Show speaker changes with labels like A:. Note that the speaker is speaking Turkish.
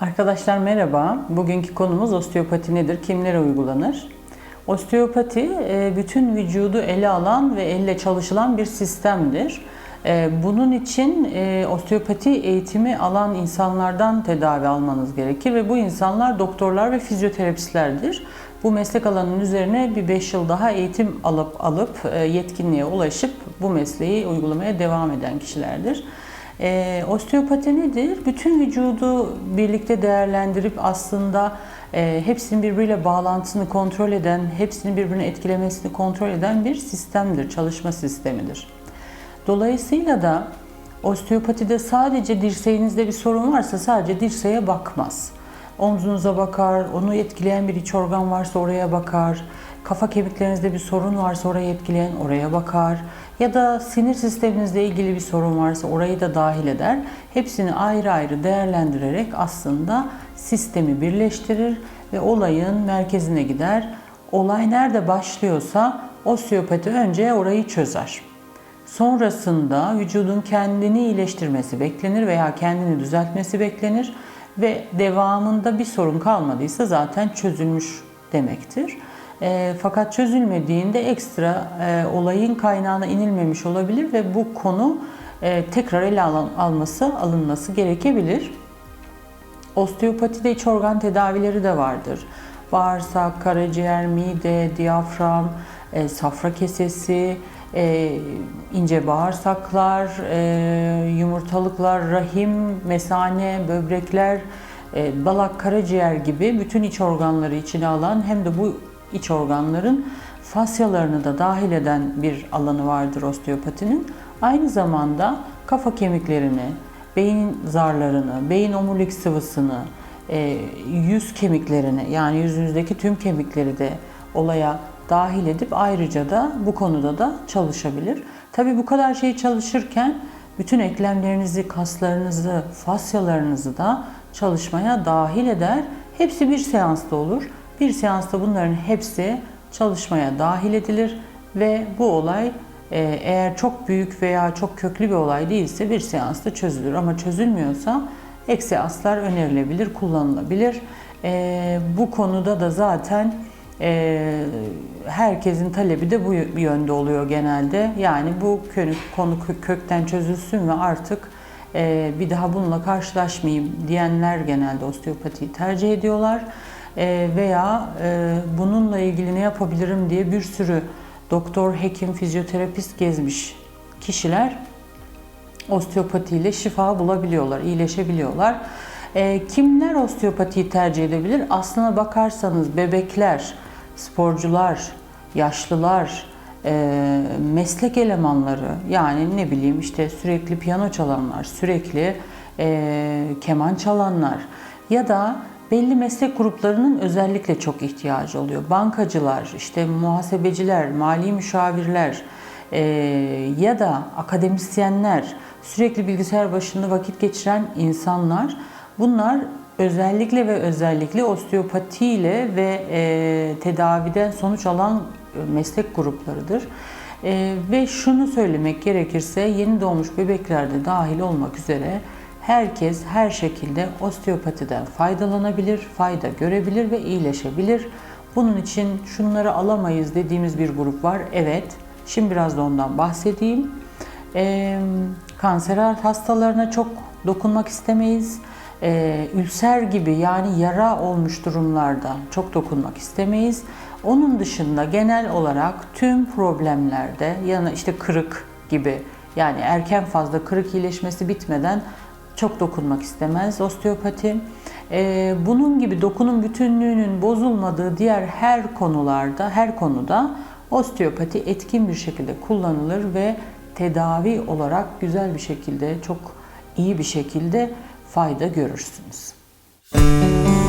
A: Arkadaşlar merhaba. Bugünkü konumuz osteopati nedir? Kimlere uygulanır? Osteopati e, bütün vücudu ele alan ve elle çalışılan bir sistemdir. E, Bunun için e, osteopati eğitimi alan insanlardan tedavi almanız gerekir ve bu insanlar doktorlar ve fizyoterapistlerdir. Bu meslek alanının üzerine bir 5 yıl daha eğitim alıp alıp yetkinliğe ulaşıp bu mesleği uygulamaya devam eden kişilerdir. E, osteopati nedir? Bütün vücudu birlikte değerlendirip aslında e, hepsinin birbiriyle bağlantısını kontrol eden, hepsinin birbirini etkilemesini kontrol eden bir sistemdir, çalışma sistemidir. Dolayısıyla da osteopatide sadece dirseğinizde bir sorun varsa sadece dirseğe bakmaz. Omzunuza bakar, onu etkileyen bir iç organ varsa oraya bakar. Kafa kemiklerinizde bir sorun varsa orayı etkileyen oraya bakar. Ya da sinir sisteminizle ilgili bir sorun varsa orayı da dahil eder. Hepsini ayrı ayrı değerlendirerek aslında sistemi birleştirir ve olayın merkezine gider. Olay nerede başlıyorsa osteopati önce orayı çözer. Sonrasında vücudun kendini iyileştirmesi beklenir veya kendini düzeltmesi beklenir ve devamında bir sorun kalmadıysa zaten çözülmüş demektir. E, fakat çözülmediğinde ekstra e, olayın kaynağına inilmemiş olabilir ve bu konu e, tekrar ele alan, alması, alınması gerekebilir. Osteopatide iç organ tedavileri de vardır. Bağırsak, karaciğer, mide, diyafram, e, safra kesesi, e, ince bağırsaklar, e, yumurtalıklar, rahim, mesane, böbrekler, e, dalak, karaciğer gibi bütün iç organları içine alan hem de bu iç organların fasyalarını da dahil eden bir alanı vardır osteopatinin. Aynı zamanda kafa kemiklerini, beyin zarlarını, beyin omurilik sıvısını, e, yüz kemiklerini yani yüzünüzdeki tüm kemikleri de olaya dahil edip ayrıca da bu konuda da çalışabilir. Tabii bu kadar şey çalışırken bütün eklemlerinizi, kaslarınızı, fasyalarınızı da çalışmaya dahil eder. Hepsi bir seansta olur. Bir seansta bunların hepsi çalışmaya dahil edilir ve bu olay e, eğer çok büyük veya çok köklü bir olay değilse bir seansta çözülür. Ama çözülmüyorsa ek seanslar önerilebilir, kullanılabilir. E, bu konuda da zaten e, herkesin talebi de bu yönde oluyor genelde. Yani bu konu kökten çözülsün ve artık e, bir daha bununla karşılaşmayayım diyenler genelde osteopatiyi tercih ediyorlar. E, veya e, bununla ilgili ne yapabilirim diye bir sürü doktor, hekim, fizyoterapist gezmiş kişiler osteopatiyle şifa bulabiliyorlar, iyileşebiliyorlar. E, kimler osteopatiyi tercih edebilir? Aslına bakarsanız bebekler, sporcular, yaşlılar, e, meslek elemanları yani ne bileyim işte sürekli piyano çalanlar, sürekli e, keman çalanlar ya da belli meslek gruplarının özellikle çok ihtiyacı oluyor. Bankacılar, işte muhasebeciler, mali müşavirler e, ya da akademisyenler, sürekli bilgisayar başında vakit geçiren insanlar bunlar özellikle ve özellikle osteopatiyle ve e, tedaviden sonuç alan meslek gruplarıdır. E, ve şunu söylemek gerekirse yeni doğmuş bebeklerde dahil olmak üzere herkes her şekilde osteopatiden faydalanabilir, fayda görebilir ve iyileşebilir. Bunun için şunları alamayız dediğimiz bir grup var. Evet, şimdi biraz da ondan bahsedeyim. E, kanser hastalarına çok dokunmak istemeyiz. E, ülser gibi yani yara olmuş durumlarda çok dokunmak istemeyiz. Onun dışında genel olarak tüm problemlerde yani işte kırık gibi yani erken fazla kırık iyileşmesi bitmeden çok dokunmak istemez osteopati. Ee, bunun gibi dokunun bütünlüğünün bozulmadığı diğer her konularda, her konuda osteopati etkin bir şekilde kullanılır ve tedavi olarak güzel bir şekilde, çok iyi bir şekilde fayda görürsünüz. Müzik